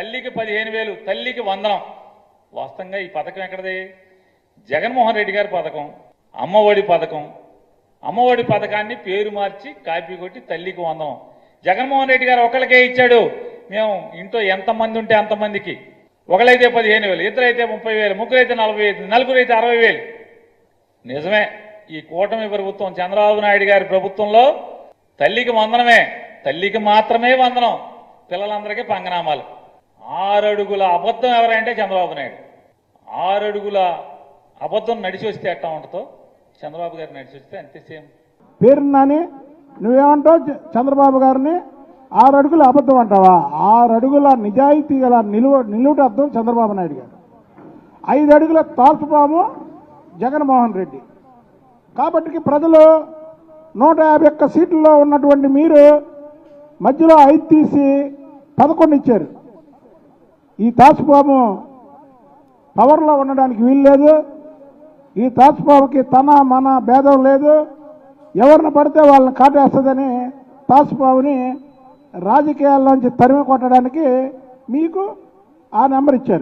తల్లికి పదిహేను వేలు తల్లికి వందనం. వాస్తవంగా ఈ పథకం ఎక్కడది? జగన్మోహన్ రెడ్డి గారి పథకం అమ్మఒడి పథకం. అమ్మఒడి పథకాన్ని పేరు మార్చి కాపీ కొట్టి తల్లికి వందనం. జగన్మోహన్ రెడ్డి గారు ఒకరికే ఇచ్చాడు. మేము ఇంట్లో ఎంతమంది ఉంటే అంతమందికి. ఒకరైతే పదిహేను వేలు ఇద్దరైతే ముప్పై వేలు ముగ్గురైతే నలభై ఐదు నలుగురైతే అరవై వేలు. నిజమే ఈ కూటమి ప్రభుత్వం చంద్రబాబు నాయుడు గారి ప్రభుత్వంలో తల్లికి వందనమే. తల్లికి మాత్రమే వందనం. పిల్లలందరికీ పంగనామాలు. ఆరడుగుల అబద్ధం ఎవరంటే చంద్రబాబు నాయుడు. ఆరడుగుల అబద్ధం నడిచి వస్తే ఎట్టా ఉంటుందో చంద్రబాబు గారు నడిచి వస్తే అంతే సేమ్. పేరు నాని నువ్వేమంటావు చంద్రబాబు గారిని? ఆరు అడుగుల అబద్ధం అంటావా? ఆరు అడుగుల నిజాయితీ గల నిలువ నిలువుట అర్థం చంద్రబాబు నాయుడు గారు. ఐదు అడుగుల తాల్పుపాము జగన్మోహన్ రెడ్డి. కాబట్టి ప్రజలు నూట యాభై ఒక్క సీట్లలో ఉన్నటువంటి మీరు మధ్యలో ఐదు తీసి పదకొండు ఇచ్చారు. ఈ తాసుపాము పవర్లో ఉండడానికి వీలు లేదు. ఈ తాసుపాముకి తన మన భేదం లేదు. ఎవరిని పడితే వాళ్ళని కాటేస్తుందని తాసుపాముని రాజకీయాల్లోంచి తరిమి కొట్టడానికి మీకు ఆ నెంబర్ ఇచ్చారు.